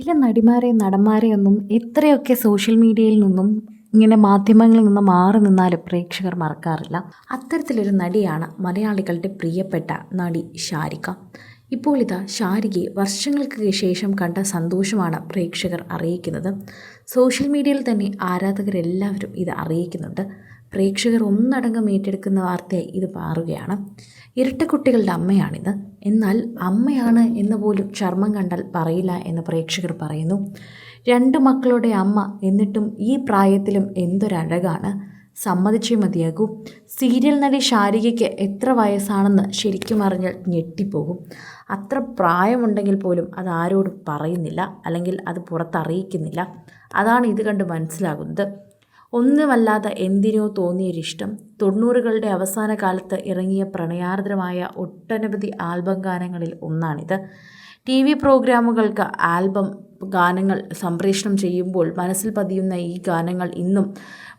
ചില നടിമാരെ നടന്മാരെ ഒന്നും ഇത്രയൊക്കെ സോഷ്യൽ മീഡിയയിൽ നിന്നും ഇങ്ങനെ മാധ്യമങ്ങളിൽ നിന്ന് മാറി നിന്നാൽ പ്രേക്ഷകർ മറക്കാറില്ല. അത്തരത്തിലൊരു നടിയാണ് മലയാളികളുടെ പ്രിയപ്പെട്ട നടി ഷാരിക ഇപ്പോൾ ഇതാ ഷാരികയെ വർഷങ്ങൾക്ക് ശേഷം കണ്ട സന്തോഷമാണ് പ്രേക്ഷകർ അറിയിക്കുന്നത്. സോഷ്യൽ മീഡിയയിൽ തന്നെ ആരാധകരെല്ലാവരും ഇത് അറിയിക്കുന്നുണ്ട്. പ്രേക്ഷകർ ഒന്നടങ്കം ഏറ്റെടുക്കുന്ന വാർത്തയായി ഇത് മാറുകയാണ്. ഇരട്ടക്കുട്ടികളുടെ അമ്മയാണിത്. എന്നാൽ അമ്മയാണ് എന്ന് പോലും ചർമ്മം കണ്ടാൽ പറയില്ല എന്ന് പ്രേക്ഷകർ പറയുന്നു. രണ്ട് മക്കളുടെ അമ്മ എന്നിട്ടും ഈ പ്രായത്തിലും എന്തൊരഴകാണ്? സമ്മതിച്ചേ മതിയാകൂ. സീരിയൽ നടി ശാരികയ്ക്ക് എത്ര വയസ്സാണെന്ന് ശരിക്കും അറിഞ്ഞാൽ ഞെട്ടിപ്പോകും. അത്ര പ്രായമുണ്ടെങ്കിൽ പോലും അത് ആരോടും പറയുന്നില്ല. അല്ലെങ്കിൽ അത് പുറത്തറിയിക്കുന്നില്ല. അതാണ് ഇത് കണ്ട് മനസ്സിലാകുന്നത്. ഒന്നുമല്ലാതെ എന്തിനോ തോന്നിയൊരിഷ്ടം. തൊണ്ണൂറുകളുടെ അവസാന കാലത്ത് ഇറങ്ങിയ പ്രണയാർദ്രമായ ഒട്ടനവധി ആൽബം ഗാനങ്ങളിൽ ഒന്നാണിത്. ടി വി പ്രോഗ്രാമുകൾക്ക് ആൽബം ഗാനങ്ങൾ സംപ്രേഷണം ചെയ്യുമ്പോൾ മനസ്സിൽ പതിയുന്ന ഈ ഗാനങ്ങൾ ഇന്നും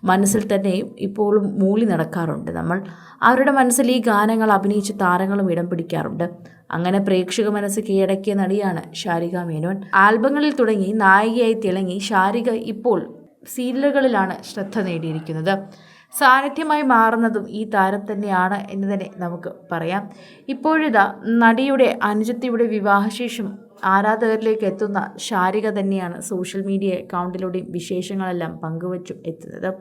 മനസ്സിൽ തന്നെ ഇപ്പോഴും മൂളി നടക്കാറുണ്ട് നമ്മൾ. അവരുടെ മനസ്സിൽ ഈ ഗാനങ്ങൾ അഭിനയിച്ച താരങ്ങളും ഇടം പിടിക്കാറുണ്ട്. അങ്ങനെ പ്രേക്ഷക മനസ്സ് കീഴടക്കിയ നടിയാണ് ഷാരിക മേനോൻ. ആൽബങ്ങളിൽ തുടങ്ങി നായികയായി തിളങ്ങി ഷാരിക ഇപ്പോൾ സീരിയലുകളിലാണ് ശ്രദ്ധ നേടിയിരിക്കുന്നത്. സാന്നിധ്യമായി മാറുന്നതും ഈ താരം തന്നെയാണ് എന്ന് തന്നെ നമുക്ക് പറയാം. ഇപ്പോഴിതാ നടിയുടെ അനുജത്തിയുടെ വിവാഹശേഷം ആരാധകരിലേക്ക് എത്തുന്ന ശാരിക തന്നെയാണ് സോഷ്യൽ മീഡിയ അക്കൗണ്ടിലൂടെയും വിശേഷങ്ങളെല്ലാം പങ്കുവച്ചു എത്തുന്നത്.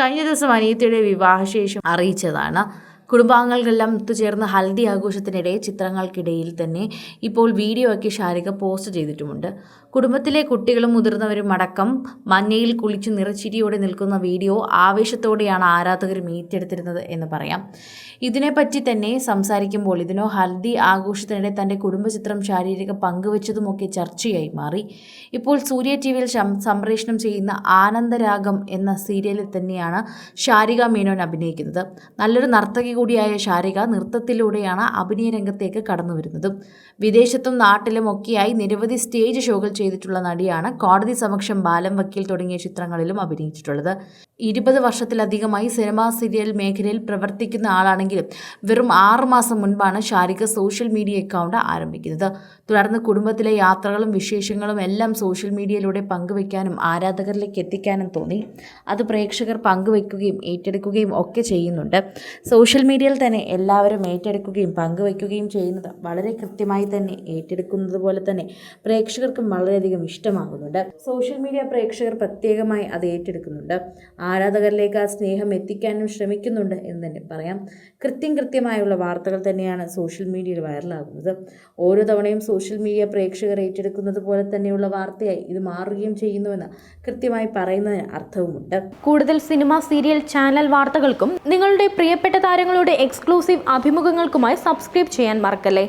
കഴിഞ്ഞ ദിവസം അനിയത്തിയുടെ വിവാഹശേഷം അറിയിച്ചതാണ്. കുടുംബാംഗങ്ങളെല്ലാം ഒത്തുചേർന്ന് ഹൽദി ആഘോഷത്തിനിടെ ചിത്രങ്ങൾക്കിടയിൽ തന്നെ ഇപ്പോൾ വീഡിയോ ഒക്കെ ശാരിക പോസ്റ്റ് ചെയ്തിട്ടുമുണ്ട്. കുടുംബത്തിലെ കുട്ടികളും മുതിർന്നവരും അടക്കം മഞ്ഞയിൽ കുളിച്ച് നിറച്ചിരിയോടെ നിൽക്കുന്ന വീഡിയോ ആവേശത്തോടെയാണ് ആരാധകർ ഏറ്റെടുത്തിരുന്നത് എന്ന് പറയാം. ഇതിനെപ്പറ്റി തന്നെ സംസാരിക്കുമ്പോൾ ഇതിനോ ഹൽദി ആഘോഷത്തിനിടെ തന്റെ കുടുംബചിത്രം ശാരീരിക പങ്കുവച്ചതുമൊക്കെ ചർച്ചയായി മാറി. ഇപ്പോൾ സൂര്യ ടി വിയിൽ സംപ്രേഷണം ചെയ്യുന്ന ആനന്ദരാഗം എന്ന സീരിയലിൽ തന്നെയാണ് ശാരിക മേനോൻ അഭിനയിക്കുന്നത്. നല്ലൊരു നർത്തകി കൂടിയായ ശാരിക നൃത്തത്തിലൂടെയാണ് അഭിനയ രംഗത്തേക്ക് കടന്നു വരുന്നതും. വിദേശത്തും നാട്ടിലും ഒക്കെയായി നിരവധി സ്റ്റേജ് ഷോകൾ ചെയ്തിട്ടുള്ള നടിയാണ് കോടതി സമക്ഷം ബാലം വക്കീൽ തുടങ്ങിയ ചിത്രങ്ങളിലും അഭിനയിച്ചിട്ടുള്ളത്. ഇരുപത് വർഷത്തിലധികമായി സിനിമാ സീരിയൽ മേഖലയിൽ പ്രവർത്തിക്കുന്ന ആളാണെങ്കിലും വെറും ആറുമാസം മുൻപാണ് ഷാരിക സോഷ്യൽ മീഡിയ അക്കൗണ്ട് ആരംഭിക്കുന്നത്. തുടർന്ന് കുടുംബത്തിലെ യാത്രകളും വിശേഷങ്ങളും എല്ലാം സോഷ്യൽ മീഡിയയിലൂടെ പങ്കുവയ്ക്കാനും ആരാധകരിലേക്ക് എത്തിക്കാനും തോന്നി. അത് പ്രേക്ഷകർ പങ്കുവയ്ക്കുകയും ഏറ്റെടുക്കുകയും ഒക്കെ ചെയ്യുന്നുണ്ട്. സോഷ്യൽ മീഡിയയിൽ തന്നെ എല്ലാവരും ഏറ്റെടുക്കുകയും പങ്കുവയ്ക്കുകയും ചെയ്യുന്നത് വളരെ കൃത്യമായി തന്നെ ഏറ്റെടുക്കുന്നത് പോലെ തന്നെ പ്രേക്ഷകർക്കും വളരെയധികം ഇഷ്ടമാകുന്നുണ്ട്. സോഷ്യൽ മീഡിയ പ്രേക്ഷകർ പ്രത്യേകമായി അത് ഏറ്റെടുക്കുന്നുണ്ട്. ആരാധകരിലേക്ക് ആ സ്നേഹം എത്തിക്കാനും ശ്രമിക്കുന്നുണ്ട് എന്ന് തന്നെ പറയാം. കൃത്യം കൃത്യമായുള്ള വാർത്തകൾ തന്നെയാണ് സോഷ്യൽ മീഡിയയിൽ വൈറലാകുന്നത്. ഓരോ തവണയും സോഷ്യൽ മീഡിയ പ്രേക്ഷകർ ഏറ്റെടുക്കുന്നത് പോലെ തന്നെയുള്ള വാർത്തയായി ഇത് മാറുകയും ചെയ്യുന്നുവെന്ന് കൃത്യമായി പറയുന്നതിന് അർത്ഥവുമുണ്ട്. കൂടുതൽ സിനിമ സീരിയൽ ചാനൽ വാർത്തകൾക്കും നിങ്ങളുടെ പ്രിയപ്പെട്ട താരങ്ങളുടെ എക്സ്ക്ലൂസീവ് അഭിമുഖങ്ങൾക്കുമായി സബ്സ്ക്രൈബ് ചെയ്യാൻ മറക്കല്ലേ?